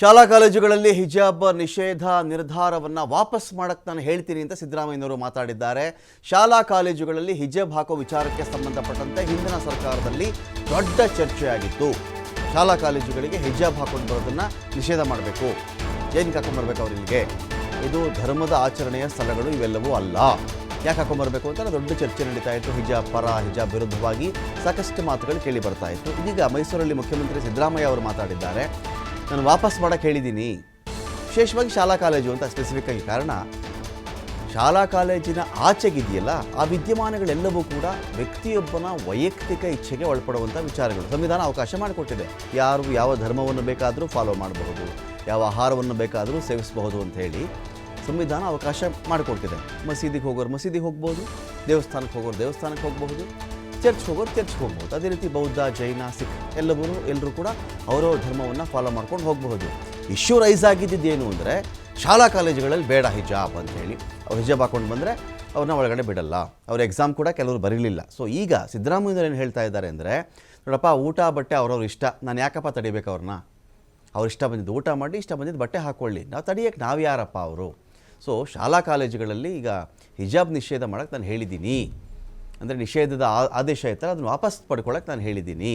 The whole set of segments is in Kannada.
ಶಾಲಾ ಕಾಲೇಜುಗಳಲ್ಲಿ ಹಿಜಾಬ್ ನಿಷೇಧ ನಿರ್ಧಾರವನ್ನು ವಾಪಸ್ ಮಾಡಕ್ಕೆ ನಾನು ಹೇಳ್ತೀನಿ ಅಂತ ಸಿದ್ದರಾಮಯ್ಯನವರು ಮಾತಾಡಿದ್ದಾರೆ. ಶಾಲಾ ಕಾಲೇಜುಗಳಲ್ಲಿ ಹಿಜಾಬ್ ಹಾಕೋ ವಿಚಾರಕ್ಕೆ ಸಂಬಂಧಪಟ್ಟಂತೆ ಹಿಂದಿನ ಸರ್ಕಾರದಲ್ಲಿ ದೊಡ್ಡ ಚರ್ಚೆಯಾಗಿತ್ತು. ಶಾಲಾ ಕಾಲೇಜುಗಳಿಗೆ ಹಿಜಾಬ್ ಹಾಕೊಂಡು ಬರೋದನ್ನು ನಿಷೇಧ ಮಾಡಬೇಕು. ಏನು ಹಾಕೊಂಡ್ಬರ್ಬೇಕು ಅವ್ರು ಇಲ್ಲಿಗೆ? ಇದು ಧರ್ಮದ ಆಚರಣೆಯ ಸ್ಥಳಗಳು ಇವೆಲ್ಲವೂ ಅಲ್ಲ. ಯಾಕೆ ಹಾಕೊಂಡ್ಬರಬೇಕು ಅಂತ ದೊಡ್ಡ ಚರ್ಚೆ ನಡೀತಾ ಇತ್ತು. ಹಿಜಾಬ್ ಪರ, ಹಿಜಾಬ್ ವಿರುದ್ಧವಾಗಿ ಸಾಕಷ್ಟು ಮಾತುಗಳು ಕೇಳಿ ಬರ್ತಾ ಇತ್ತು. ಇದೀಗ ಮೈಸೂರಲ್ಲಿ ಮುಖ್ಯಮಂತ್ರಿ ಸಿದ್ದರಾಮಯ್ಯ ಅವರು ಮಾತಾಡಿದ್ದಾರೆ. ನಾನು ವಾಪಸ್ ಮಾಡಕ್ಕೆ ಹೇಳಿದ್ದೀನಿ ವಿಶೇಷವಾಗಿ ಶಾಲಾ ಕಾಲೇಜು ಅಂತ ಸ್ಪೆಸಿಫಿಕ್ ಆಗಿ ಕಾರಣ, ಶಾಲಾ ಕಾಲೇಜಿನ ಆಚೆಗಿದೆಯಲ್ಲ, ಆ ವಿದ್ಯಮಾನಗಳೆಲ್ಲವೂ ಕೂಡ ವ್ಯಕ್ತಿಯೊಬ್ಬನ ವೈಯಕ್ತಿಕ ಇಚ್ಛೆಗೆ ಒಳಪಡುವಂಥ ವಿಚಾರಗಳು, ಸಂವಿಧಾನ ಅವಕಾಶ ಮಾಡಿಕೊಟ್ಟಿದೆ. ಯಾರು ಯಾವ ಧರ್ಮವನ್ನು ಬೇಕಾದರೂ ಫಾಲೋ ಮಾಡಬಹುದು, ಯಾವ ಆಹಾರವನ್ನು ಬೇಕಾದರೂ ಸೇವಿಸಬಹುದು ಅಂತ ಹೇಳಿ ಸಂವಿಧಾನ ಅವಕಾಶ ಮಾಡಿಕೊಡ್ತಿದೆ. ಮಸೀದಿಗೆ ಹೋಗೋರು ಮಸೀದಿಗೆ ಹೋಗ್ಬೋದು, ದೇವಸ್ಥಾನಕ್ಕೆ ಹೋಗೋರು ದೇವಸ್ಥಾನಕ್ಕೆ ಹೋಗಬಹುದು ಚರ್ಚ್ ಹೋಗೋರು ಚರ್ಚ್ ಹೋಗ್ಬೋದು ಅದೇ ರೀತಿ ಬೌದ್ಧ, ಜೈನ, ಸಿಖ್ ಎಲ್ಲವರು ಎಲ್ಲರೂ ಕೂಡ ಅವರವ್ರ ಧರ್ಮವನ್ನು ಫಾಲೋ ಮಾಡ್ಕೊಂಡು ಹೋಗಬಹುದು. ಇಶ್ಯೂ ರೈಸ್ ಆಗಿದ್ದೇನು ಅಂದರೆ ಶಾಲಾ ಕಾಲೇಜುಗಳಲ್ಲಿ ಬೇಡ ಹಿಜಾಬ್ ಅಂತ ಹೇಳಿ. ಅವ್ರು ಹಿಜಾಬ್ ಹಾಕೊಂಡು ಬಂದರೆ ಅವ್ರನ್ನ ಒಳಗಡೆ ಬಿಡಲ್ಲ. ಅವ್ರ ಎಕ್ಸಾಮ್ ಕೂಡ ಕೆಲವರು ಬರೀಲಿಲ್ಲ. ಸೊ ಈಗ ಸಿದ್ದರಾಮಯ್ಯವ್ರು ಏನು ಹೇಳ್ತಾ ಇದ್ದಾರೆ ಅಂದರೆ, ನೋಡಪ್ಪ, ಊಟ, ಬಟ್ಟೆ ಅವ್ರವ್ರ ಇಷ್ಟ. ನಾನು ಯಾಕಪ್ಪ ತಡಿಬೇಕು ಅವ್ರನ್ನ? ಅವ್ರು ಇಷ್ಟ ಬಂದಿದ್ದು ಊಟ ಮಾಡಿ ಇಷ್ಟ ಬಂದಿದ್ದು ಬಟ್ಟೆ ಹಾಕ್ಕೊಳ್ಳಿ ನಾವು ತಡಿಯೋಕ್ಕೆ ನಾವು ಯಾರಪ್ಪ ಅವರು? ಸೊ ಶಾಲಾ ಕಾಲೇಜುಗಳಲ್ಲಿ ಈಗ ಹಿಜಾಬ್ ನಿಷೇಧ ಮಾಡೋಕ್ಕೆ ನಾನು ಹೇಳಿದ್ದೀನಿ. ಅಂದರೆ ನಿಷೇಧದ ಆದೇಶ ಇತ್ತಲ್ಲ, ಅದನ್ನು ವಾಪಸ್ ಪಡ್ಕೊಳ್ಳೋಕೆ ನಾನು ಹೇಳಿದ್ದೀನಿ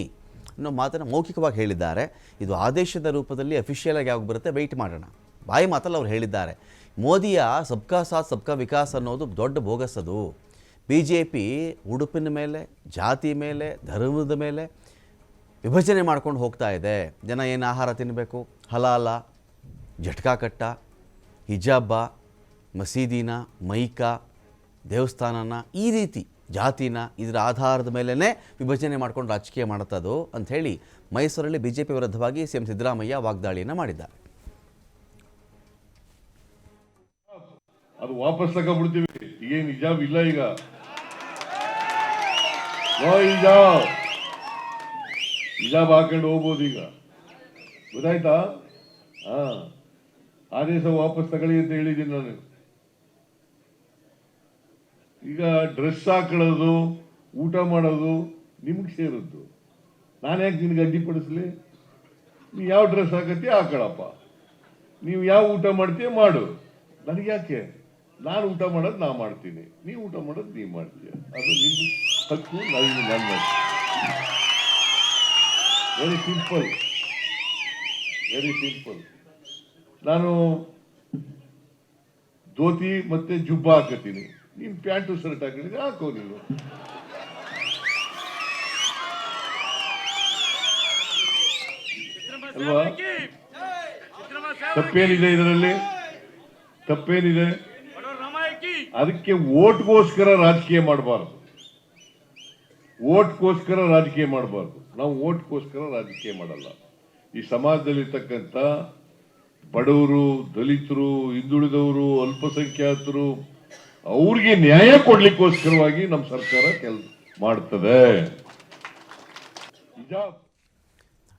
ಅನ್ನೋ ಮಾತನ್ನು ಮೌಖಿಕವಾಗಿ ಹೇಳಿದ್ದಾರೆ. ಇದು ಆದೇಶದ ರೂಪದಲ್ಲಿ ಅಫಿಷಿಯಲ್ ಆಗಿ ಯಾವಾಗ ಬರುತ್ತೆ ವೆಯ್ಟ್ ಮಾಡೋಣ. ಬಾಯಿ ಮಾತಲ್ಲಿ ಅವ್ರು ಹೇಳಿದ್ದಾರೆ. ಮೋದಿಯ ಸಬ್ಕಾ ಸಾಥ್, ಸಬ್ಕಾ ವಿಕಾಸ್ ಅನ್ನೋದು ದೊಡ್ಡ ಬೋಗಸ್ ಅದು. ಬಿ ಜೆ ಪಿ ಉಡುಪಿನ ಮೇಲೆ, ಜಾತಿ ಮೇಲೆ, ಧರ್ಮದ ಮೇಲೆ ವಿಭಜನೆ ಮಾಡ್ಕೊಂಡು ಹೋಗ್ತಾ ಇದೆ. ಜನ ಏನು ಆಹಾರ ತಿನ್ನಬೇಕು ಹಲಾಲ, ಜಟ್ಕಾ ಕಟ್ಟ, ಹಿಜಾಬ, ಮಸೀದಿನ, ಮೈಕ, ದೇವಸ್ಥಾನನ ಈ ರೀತಿ ಜಾತಿನ ಇದರ ಆಧಾರದ ಮೇಲೇ ವಿಭಜನೆ ಮಾಡ್ಕೊಂಡು ರಾಜಕೀಯ ಮಾಡುತ್ತದು ಅಂಥೇಳಿ ಮೈಸೂರಲ್ಲಿ ಬಿಜೆಪಿ ವಿರುದ್ಧವಾಗಿ ಸಿ ಎಂ ಸಿದ್ದರಾಮಯ್ಯ ವಾಗ್ದಾಳಿಯನ್ನು ಮಾಡಿದ್ದಾರೆ. ಅದು ವಾಪಸ್ ತಗೊಂಡ್ಬಿಡ್ತೀವಿ. ಏನ್ ಹಿಜಾಬ್ ಇಲ್ಲ ಈಗ. ಹಿಜಾಬ್ ಹಿಜಾಬ್ ಹಾಕೊಂಡು ಹೋಗ್ಬೋದು ಈಗ. ಗೊತ್ತಾಯ್ತಾ? ಹಾ. ಆದೇಶ ವಾಪಸ್ ತಗೊಳ್ಳಿ ಅಂತ ಹೇಳಿದ್ದೀನಿ ನಾನು. ಈಗ ಡ್ರೆಸ್ ಹಾಕೊಳ್ಳೋದು, ಊಟ ಮಾಡೋದು ನಿಮ್ಗೆ ಸೇರಿದ್ದು ನಾನು ಯಾಕೆ ನಿನಗೆ ಅಡ್ಡಿಪಡಿಸ್ಲಿ ನೀ ಯಾವ ಡ್ರೆಸ್ ಹಾಕತ್ತೀಯ ಹಾಕೊಳ್ಳಪ್ಪ ನೀವು ಯಾವ ಊಟ ಮಾಡ್ತೀಯ ಮಾಡು. ನನಗೆ ಯಾಕೆ? ನಾನು ಊಟ ಮಾಡೋದು ನಾ ಮಾಡ್ತೀನಿ. ನೀವು ಊಟ ಮಾಡೋದು ನೀವು ಮಾಡ್ತೀಯ. ಅದು ನಿಮ್ಮ ಹಕ್ಕು ನಾನು ನನ್ನ ವೆರಿ ಸಿಂಪಲ್ ವೆರಿ ಸಿಂಪಲ್ ನಾನು ಧೋತಿ ಮತ್ತೆ ಜುಬ್ಬ ಹಾಕತ್ತೀನಿ. ನೀನ್ ಪ್ಯಾಂಟು ಶರ್ಟ್ ಹಾಕಿದ್ರೆ ಹಾಕೋ ನೀನು. ಅಲ್ವಾ? ತಪ್ಪೇನಿದೆ ಇದರಲ್ಲಿ? ತಪ್ಪೇನಿದೆ? ಅದಕ್ಕೆ ಓಟ್ಗೋಸ್ಕರ ರಾಜಕೀಯ ಮಾಡಬಾರ್ದು. ಓಟ್ಗೋಸ್ಕರ ರಾಜಕೀಯ ಮಾಡಬಾರ್ದು. ನಾವು ಓಟ್ಗೋಸ್ಕರ ರಾಜಕೀಯ ಮಾಡಲ್ಲ. ಈ ಸಮಾಜದಲ್ಲಿರ್ತಕ್ಕಂಥ ಬಡವರು, ದಲಿತರು, ಹಿಂದುಳಿದವರು, ಅಲ್ಪಸಂಖ್ಯಾತರು ಅವ್ರಿಗೆ ನ್ಯಾಯ ಕೊಡ್ಲಿಕ್ಕೋಸ್ಕರವಾಗಿ ನಮ್ಮ ಸರ್ಕಾರ ಕೆಲಸ ಮಾಡ್ತದೆ.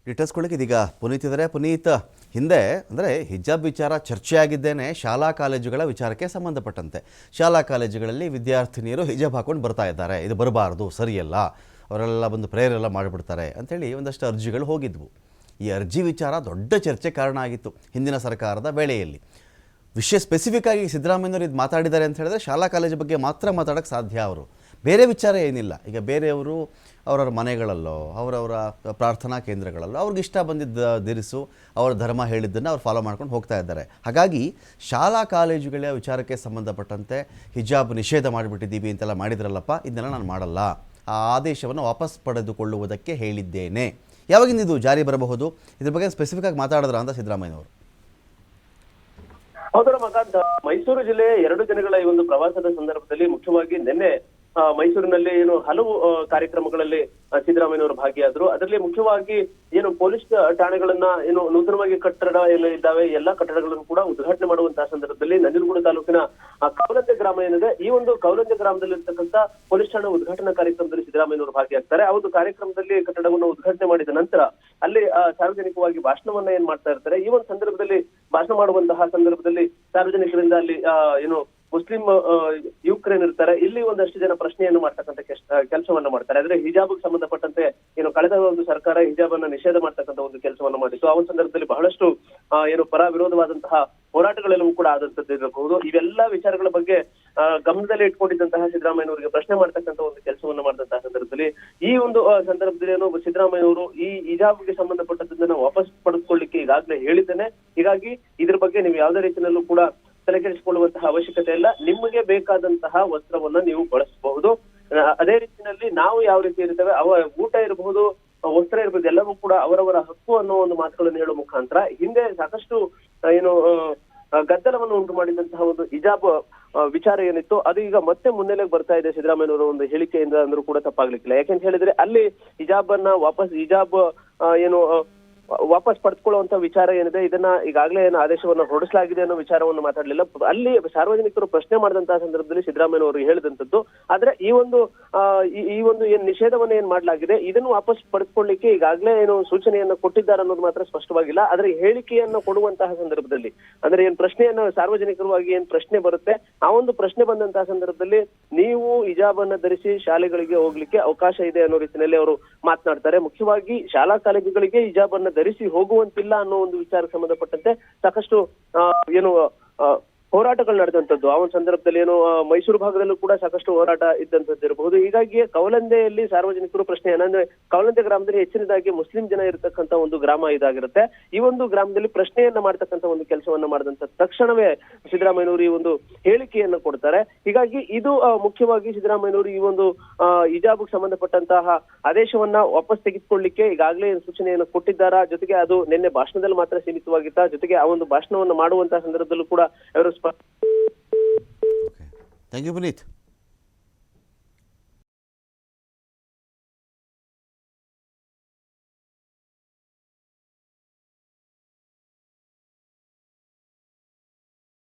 ಡಿಟೇಲ್ಸ್ಕೊಳ್ಳಿಕ್ಕೆ ಇದೀಗ ಪುನೀತ್ ಇದ್ದಾರೆ ಪುನೀತ್. ಹಿಂದೆ, ಅಂದರೆ ಹಿಜಾಬ್ ವಿಚಾರ ಚರ್ಚೆಯಾಗಿದ್ದೇನೆ, ಶಾಲಾ ಕಾಲೇಜುಗಳ ವಿಚಾರಕ್ಕೆ ಸಂಬಂಧಪಟ್ಟಂತೆ. ಶಾಲಾ ಕಾಲೇಜುಗಳಲ್ಲಿ ವಿದ್ಯಾರ್ಥಿನಿಯರು ಹಿಜಾಬ್ ಹಾಕೊಂಡು ಬರ್ತಾ ಇದ್ದಾರೆ. ಇದು ಬರಬಾರ್ದು, ಸರಿಯಲ್ಲ. ಅವರೆಲ್ಲ ಬಂದು ಪ್ರೇಯರೆಲ್ಲ ಮಾಡಿಬಿಡ್ತಾರೆ ಅಂಥೇಳಿ ಒಂದಷ್ಟು ಅರ್ಜಿಗಳು ಹೋಗಿದ್ವು. ಈ ಅರ್ಜಿ ವಿಚಾರ ದೊಡ್ಡ ಚರ್ಚೆ ಕಾರಣ ಆಗಿತ್ತು ಹಿಂದಿನ ಸರ್ಕಾರದ ವೇಳೆಯಲ್ಲಿ. ವಿಷಯ ಸ್ಪೆಸಿಫಿಕ್ ಆಗಿ ಸಿದ್ದರಾಮಯ್ಯನವರು ಇದು ಮಾತಾಡಿದ್ದಾರೆ ಅಂತ ಹೇಳಿದ್ರೆ ಶಾಲಾ ಕಾಲೇಜು ಬಗ್ಗೆ ಮಾತ್ರ ಮಾತಾಡೋಕ್ಕೆ ಸಾಧ್ಯ ಅವರು. ಬೇರೆ ವಿಚಾರ ಏನಿಲ್ಲ. ಈಗ ಬೇರೆಯವರು ಅವರವರ ಮನೆಗಳಲ್ಲೋ, ಅವರವರ ಪ್ರಾರ್ಥನಾ ಕೇಂದ್ರಗಳಲ್ಲೋ, ಅವ್ರಿಗೆ ಇಷ್ಟ ಬಂದಿದ್ದ ದಿರಿಸು ಅವರ ಧರ್ಮ ಹೇಳಿದ್ದನ್ನು ಅವ್ರು ಫಾಲೋ ಮಾಡ್ಕೊಂಡು ಹೋಗ್ತಾ ಇದ್ದಾರೆ. ಹಾಗಾಗಿ ಶಾಲಾ ಕಾಲೇಜುಗಳ ವಿಚಾರಕ್ಕೆ ಸಂಬಂಧಪಟ್ಟಂತೆ ಹಿಜಾಬ್ ನಿಷೇಧ ಮಾಡಿಬಿಟ್ಟಿದ್ದೀವಿ ಅಂತೆಲ್ಲ ಮಾಡಿದ್ರಲ್ಲಪ್ಪ, ಇದನ್ನೆಲ್ಲ ನಾನು ಮಾಡಲ್ಲ. ಆ ಆದೇಶವನ್ನು ವಾಪಸ್ ಪಡೆದುಕೊಳ್ಳುವುದಕ್ಕೆ ಹೇಳಿದ್ದೇನೆ. ಯಾವಾಗಿಂದ ಇದು ಜಾರಿ ಬರಬಹುದು? ಇದ್ರ ಬಗ್ಗೆ ಸ್ಪೆಸಿಫಿಕ್ ಆಗಿ ಮಾತಾಡಿದ್ರ ಅಂತ ಸಿದ್ದರಾಮಯ್ಯನವರು? ಹೌದರ ಮಗ ಮೈಸೂರು ಜಿಲ್ಲೆ ಎರಡು ದಿನಗಳ ಈ ಒಂದು ಪ್ರವಾಸದ ಸಂದರ್ಭದಲ್ಲಿ ಮುಖ್ಯವಾಗಿ ನಿನ್ನೆ ಮೈಸೂರಿನಲ್ಲಿ ಏನು ಹಲವು ಕಾರ್ಯಕ್ರಮಗಳಲ್ಲಿ ಸಿದ್ದರಾಮಯ್ಯನವರು ಭಾಗಿಯಾದ್ರು. ಅದರಲ್ಲಿ ಮುಖ್ಯವಾಗಿ ಏನು ಪೊಲೀಸ್ ಠಾಣೆಗಳನ್ನ ಏನು ನೂತನವಾಗಿ ಕಟ್ಟಡ ಏನು ಇದ್ದಾವೆ, ಎಲ್ಲಾ ಕಟ್ಟಡಗಳನ್ನು ಕೂಡ ಉದ್ಘಾಟನೆ ಮಾಡುವಂತಹ ಸಂದರ್ಭದಲ್ಲಿ ನಂಜನಗೂಡು ತಾಲೂಕಿನ ಕೌಲಂದೆ ಗ್ರಾಮ ಏನಿದೆ, ಈ ಒಂದು ಕೌಲಂದೆ ಗ್ರಾಮದಲ್ಲಿ ಇರ್ತಕ್ಕಂಥ ಪೊಲೀಸ್ ಠಾಣೆ ಉದ್ಘಾಟನಾ ಕಾರ್ಯಕ್ರಮದಲ್ಲಿ ಸಿದ್ದರಾಮಯ್ಯನವರು ಭಾಗಿಯಾಗ್ತಾರೆ. ಆ ಒಂದು ಕಾರ್ಯಕ್ರಮದಲ್ಲಿ ಕಟ್ಟಡವನ್ನು ಉದ್ಘಾಟನೆ ಮಾಡಿದ ನಂತರ ಅಲ್ಲಿ ಸಾರ್ವಜನಿಕವಾಗಿ ಭಾಷಣವನ್ನ ಏನ್ ಮಾಡ್ತಾ ಇರ್ತಾರೆ, ಈ ಒಂದು ಸಂದರ್ಭದಲ್ಲಿ ಭಾಷಣ ಮಾಡುವಂತಹ ಸಂದರ್ಭದಲ್ಲಿ ಸಾರ್ವಜನಿಕರಿಂದ ಅಲ್ಲಿ ಏನು ಮುಸ್ಲಿಂ ಆ, ಯುವಕರೇನಿರ್ತಾರೆ ಇಲ್ಲಿ ಒಂದಷ್ಟು ಜನ ಪ್ರಶ್ನೆಯನ್ನು ಮಾಡ್ತಕ್ಕಂಥ ಕೆಲಸವನ್ನ ಮಾಡ್ತಾರೆ. ಆದ್ರೆ ಹಿಜಾಬ್ಗೆ ಸಂಬಂಧಪಟ್ಟಂತೆ ಏನು ಕಳೆದ ಒಂದು ಸರ್ಕಾರ ಹಿಜಾಬ್ ಅನ್ನ ನಿಷೇಧ ಮಾಡ್ತಕ್ಕಂಥ ಒಂದು ಕೆಲಸವನ್ನ ಮಾಡಿತ್ತು. ಆ ಒಂದು ಸಂದರ್ಭದಲ್ಲಿ ಬಹಳಷ್ಟು ಏನು ಪರ ವಿರೋಧವಾದಂತಹ ಹೋರಾಟಗಳೆಲ್ಲವೂ ಕೂಡ ಆದಂತದ್ದು ಇರಬಹುದು. ಇವೆಲ್ಲ ವಿಚಾರಗಳ ಬಗ್ಗೆ ಗಮನದಲ್ಲಿ ಇಟ್ಕೊಂಡಿದ್ದಂತಹ ಸಿದ್ದರಾಮಯ್ಯನವರಿಗೆ ಪ್ರಶ್ನೆ ಮಾಡ್ತಕ್ಕಂಥ ಒಂದು ಕೆಲಸವನ್ನು ಮಾಡಿದಂತಹ ಸಂದರ್ಭದಲ್ಲಿ ಈ ಒಂದು ಸಂದರ್ಭದಲ್ಲಿ ಏನು ಸಿದ್ದರಾಮಯ್ಯನವರು ಈ ಹಿಜಾಬ್ಗೆ ಸಂಬಂಧಪಟ್ಟದನ್ನ ವಾಪಸ್ ಪಡೆದುಕೊಳ್ಳಿಕ್ಕೆ ಈಗಾಗಲೇ ಹೇಳಿದ್ದೇನೆ. ಹೀಗಾಗಿ ಇದ್ರ ಬಗ್ಗೆ ನೀವು ಯಾವುದೇ ರೀತಿಯಲ್ಲೂ ಕೂಡ ತಲೆಕೆಡಿಸಿಕೊಳ್ಳುವಂತಹ ಅವಶ್ಯಕತೆ ಇಲ್ಲ. ನಿಮಗೆ ಬೇಕಾದಂತಹ ವಸ್ತ್ರವನ್ನ ನೀವು ಬಳಸಬಹುದು. ಅದೇ ರೀತಿಯಲ್ಲಿ ನಾವು ಯಾವ ರೀತಿ ಇರ್ತೇವೆ ಅವ ಊಟ ಇರಬಹುದು, ವಸ್ತ್ರ ಇರಬಹುದು, ಎಲ್ಲವೂ ಕೂಡ ಅವರವರ ಹಕ್ಕು ಅನ್ನೋ ಒಂದು ಮಾತುಗಳನ್ನು ಹೇಳುವ ಮುಖಾಂತರ ಹಿಂದೆ ಸಾಕಷ್ಟು ಏನು ಗದ್ದಲವನ್ನು ಉಂಟು ಮಾಡಿದಂತಹ ಒಂದು ಹಿಜಾಬ್ ವಿಚಾರ ಏನಿತ್ತು ಅದು ಈಗ ಮತ್ತೆ ಮುನ್ನೆಲೆಗೆ ಬರ್ತಾ ಇದೆ ಸಿದ್ದರಾಮಯ್ಯನವರ ಒಂದು ಹೇಳಿಕೆಯಿಂದ ಅಂದ್ರೂ ಕೂಡ ತಪ್ಪಾಗ್ಲಿಕ್ಕಿಲ್ಲ. ಯಾಕೆಂತ ಹೇಳಿದ್ರೆ ಅಲ್ಲಿ ಹಿಜಾಬ್ ಅನ್ನ ವಾಪಸ್, ಹಿಜಾಬ್ ಏನು ವಾಪಸ್ ಪಡೆದುಕೊಳ್ಳುವಂತ ವಿಚಾರ ಏನಿದೆ, ಇದನ್ನ ಈಗಾಗಲೇ ಏನು ಆದೇಶವನ್ನು ಹೊರಡಿಸಲಾಗಿದೆ ಅನ್ನೋ ವಿಚಾರವನ್ನು ಮಾತಾಡಲಿಲ್ಲ. ಅಲ್ಲಿ ಸಾರ್ವಜನಿಕರು ಪ್ರಶ್ನೆ ಮಾಡಿದಂತಹ ಸಂದರ್ಭದಲ್ಲಿ ಸಿದ್ದರಾಮಯ್ಯನವರು ಹೇಳಿದಂತದ್ದು ಆದ್ರೆ ಈ ಒಂದು ಈ- ಒಂದು ಏನ್ ನಿಷೇಧವನ್ನು ಏನ್ ಮಾಡಲಾಗಿದೆ, ಇದನ್ನು ವಾಪಸ್ ಪಡೆದುಕೊಳ್ಳಿಕ್ಕೆ ಈಗಾಗಲೇ ಏನು ಸೂಚನೆಯನ್ನ ಕೊಟ್ಟಿದ್ದಾರೆ ಅನ್ನೋದು ಮಾತ್ರ ಸ್ಪಷ್ಟವಾಗಿಲ್ಲ. ಆದ್ರೆ ಹೇಳಿಕೆಯನ್ನು ಕೊಡುವಂತಹ ಸಂದರ್ಭದಲ್ಲಿ, ಅಂದ್ರೆ ಏನ್ ಪ್ರಶ್ನೆಯನ್ನ ಸಾರ್ವಜನಿಕರವಾಗಿ ಏನ್ ಪ್ರಶ್ನೆ ಬರುತ್ತೆ, ಆ ಒಂದು ಪ್ರಶ್ನೆ ಬಂದಂತಹ ಸಂದರ್ಭದಲ್ಲಿ ನೀವು ಹಿಜಾಬನ್ನ ಧರಿಸಿ ಶಾಲೆಗಳಿಗೆ ಹೋಗ್ಲಿಕ್ಕೆ ಅವಕಾಶ ಇದೆ ಅನ್ನೋ ರೀತಿಯಲ್ಲಿ ಅವರು ಮಾತನಾಡ್ತಾರೆ. ಮುಖ್ಯವಾಗಿ ಶಾಲಾ ಕಾಲೇಜುಗಳಿಗೆ ಹಿಜಾಬನ್ನ ಧರಿಸಿ ಹೋಗುವಂತಿಲ್ಲ ಅನ್ನೋ ಒಂದು ವಿಚಾರ ಸಂಬಂಧಪಟ್ಟಂತೆ ಸಾಕಷ್ಟು ಏನು ಹೋರಾಟಗಳು ನಡೆದಂತದ್ದು ಆ ಒಂದು ಸಂದರ್ಭದಲ್ಲಿ ಏನು ಮೈಸೂರು ಭಾಗದಲ್ಲೂ ಕೂಡ ಸಾಕಷ್ಟು ಹೋರಾಟ ಇದ್ದಂತದ್ದು ಇರಬಹುದು. ಹೀಗಾಗಿ ಕವಲಂದೆಯಲ್ಲಿ ಸಾರ್ವಜನಿಕರು ಪ್ರಶ್ನೆ ಏನಂದ್ರೆ ಕವಲಂದೆ ಗ್ರಾಮದಲ್ಲಿ ಹೆಚ್ಚಿನದಾಗಿ ಮುಸ್ಲಿಂ ಜನ ಇರತಕ್ಕಂತ ಒಂದು ಗ್ರಾಮ ಇದಾಗಿರುತ್ತೆ. ಈ ಒಂದು ಗ್ರಾಮದಲ್ಲಿ ಪ್ರಶ್ನೆಯನ್ನ ಮಾಡ್ತಕ್ಕಂಥ ಒಂದು ಕೆಲಸವನ್ನ ಮಾಡಿದಂತ ತಕ್ಷಣವೇ ಸಿದ್ದರಾಮಯ್ಯನವರು ಈ ಒಂದು ಹೇಳಿಕೆಯನ್ನು ಕೊಡ್ತಾರೆ. ಹೀಗಾಗಿ ಇದು ಮುಖ್ಯವಾಗಿ ಸಿದ್ದರಾಮಯ್ಯನವರು ಈ ಒಂದು ಆ, ಹಿಜಾಬ್ಗೆ ಸಂಬಂಧಪಟ್ಟಂತಹ ಆದೇಶವನ್ನ ವಾಪಸ್ ತೆಗೆದುಕೊಳ್ಳಿಕ್ಕೆ ಈಗಾಗಲೇ ಸೂಚನೆಯನ್ನು ಕೊಟ್ಟಿದ್ದಾರಾ? ಜೊತೆಗೆ ಅದು ನಿನ್ನೆ ಭಾಷಣದಲ್ಲಿ ಮಾತ್ರ ಸೀಮಿತವಾಗಿತ್ತ? ಜೊತೆಗೆ ಆ ಒಂದು ಭಾಷಣವನ್ನು ಮಾಡುವಂತಹ ಸಂದರ್ಭದಲ್ಲೂ ಕೂಡ ಅವರು pa. Okay. Thank you, Pulit.